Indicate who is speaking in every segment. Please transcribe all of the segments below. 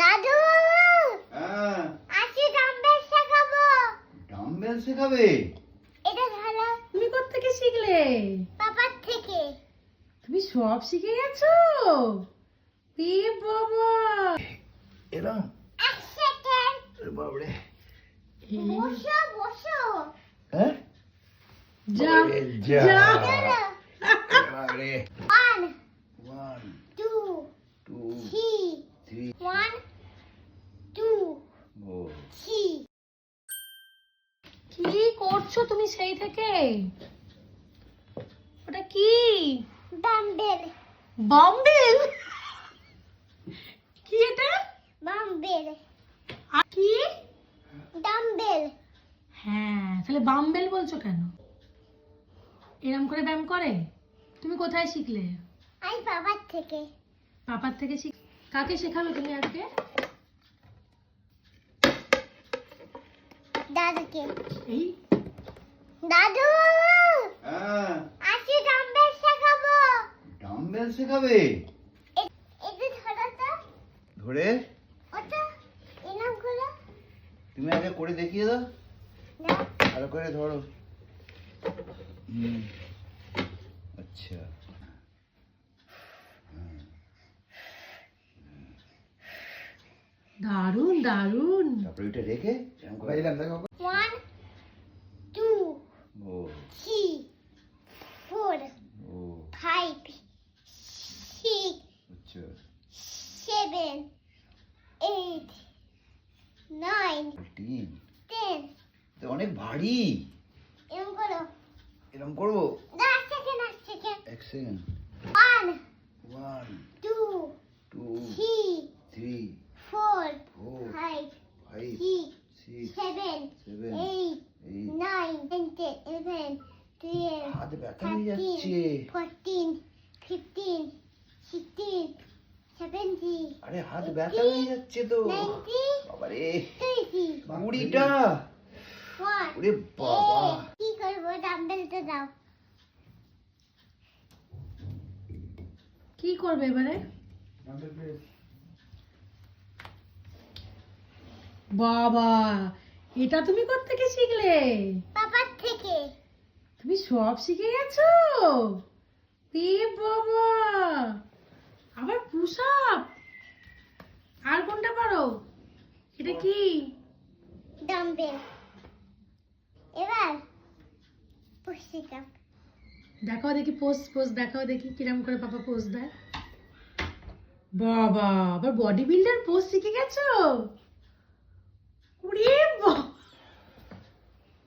Speaker 1: দাদু
Speaker 2: হ্যাঁ।
Speaker 1: আজকে ডাম্বেল শেখাবো।
Speaker 2: ডাম্বেল শেখাবে?
Speaker 1: এটা ভালো।
Speaker 3: তুমি কোথা থেকে শিখলে?
Speaker 1: বাবার থেকে।
Speaker 3: তুমি সব শিখে গেছো? তে বাবা।
Speaker 2: এরা
Speaker 1: এক সেকেন্ড
Speaker 2: বাবরে।
Speaker 1: বসো বসো।
Speaker 2: হ্যাঁ?
Speaker 3: যা।
Speaker 2: যা। বাবরে। 1
Speaker 1: 1
Speaker 2: 2
Speaker 1: 2
Speaker 2: 3
Speaker 1: three. One,
Speaker 2: two,
Speaker 1: three.
Speaker 3: কি করছ তুমি সেই থেকে? ওটা কি?
Speaker 1: বাম্বেল
Speaker 3: বাম্বেল কি এটা?
Speaker 1: বাম্বেল
Speaker 3: আর কি?
Speaker 1: ডাম্বেল
Speaker 3: হ্যাঁ তাহলে বাম্বেল বলছো কেন? এরম করে ব্যায়াম করে? তুমি কোথায় শিখলে?
Speaker 1: আই বাবার থেকে।
Speaker 3: বাবার থেকে শিখ কাকে শেখাবে তুমি আজকে?
Speaker 1: দাদুকে।
Speaker 3: এই?
Speaker 1: দাদু!
Speaker 2: হ্যাঁ।
Speaker 1: আসি ডাম্বেল শেখাবো।
Speaker 2: ডাম্বেল শেখাবে?
Speaker 1: এটা ধরো তো।
Speaker 2: ধরে।
Speaker 1: ওটা এরকম করে।
Speaker 2: তুমি আগে করে দেখিয়ে দাও। ভালো করে ধরো। হুম। আচ্ছা।
Speaker 3: দারুণ দারুণ
Speaker 2: তারপরে ওইটা রেখে এরকম করে দিলাম দেখো।
Speaker 1: ওয়ান টু
Speaker 2: ও।
Speaker 1: থ্রি ফোর
Speaker 2: ও।
Speaker 1: Five six seven eight nine ten
Speaker 2: তো অনেক ভারী।
Speaker 1: এরকম করো।
Speaker 2: এরকম করব? এক second
Speaker 1: one
Speaker 2: one
Speaker 1: two
Speaker 2: two 11, 12,
Speaker 1: 13, 14, 15, 16, 17,
Speaker 2: আরে হাত ব্যথা হয়ে যাচ্ছে তো 19,
Speaker 1: 20. কি করবে
Speaker 3: এবারে বাবা এটা তুমি করতে শিখলে?
Speaker 1: পাপার
Speaker 3: তুমি সব শিখে গেছো? বাবা! আবার পুশ আপ আর কোনটা পারো? এটা কি?
Speaker 1: ডাম্বেল। এবার
Speaker 3: দেখাও দেখি পোস্ট পোস্ট দেখাও দেখি কিরম করে পাপা পোস্ট দেয়। বাবা আবার বডি বিল্ডার পোস্ট শিখে গেছো? উড়ে বাবা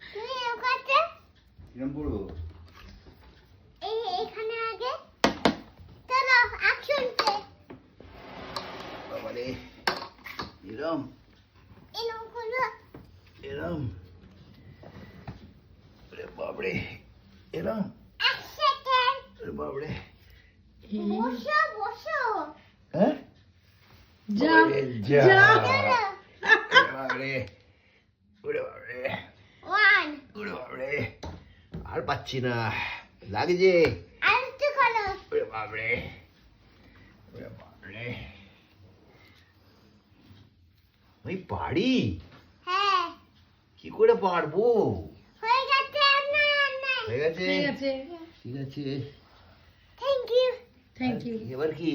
Speaker 1: তুমি এরকম করতে
Speaker 2: কিরম
Speaker 1: এই এখানে আগে। চলো অ্যাকশন পে
Speaker 2: বাবারে এরম?
Speaker 1: এরকম করো।
Speaker 2: এরম? ওরে বাবরে এরম?
Speaker 1: এক সেকেন্ড
Speaker 2: ওরে বাবরে
Speaker 1: বসো বসো।
Speaker 2: হ্যাঁ?
Speaker 3: যা।
Speaker 2: যা। বাবরে ওরে বাবরে
Speaker 1: ওয়ান
Speaker 2: ওরে বাবরে আর পাচ্ছি না লাগছে বাবরে বাবরে আমি পারি
Speaker 1: হ্যাঁ।
Speaker 2: কি করে পারব? হয়ে গেছে
Speaker 3: ঠিক আছে
Speaker 2: ঠিক আছে।
Speaker 1: থ্যাংক ইউ
Speaker 3: থ্যাংক ইউ
Speaker 2: এবার কি?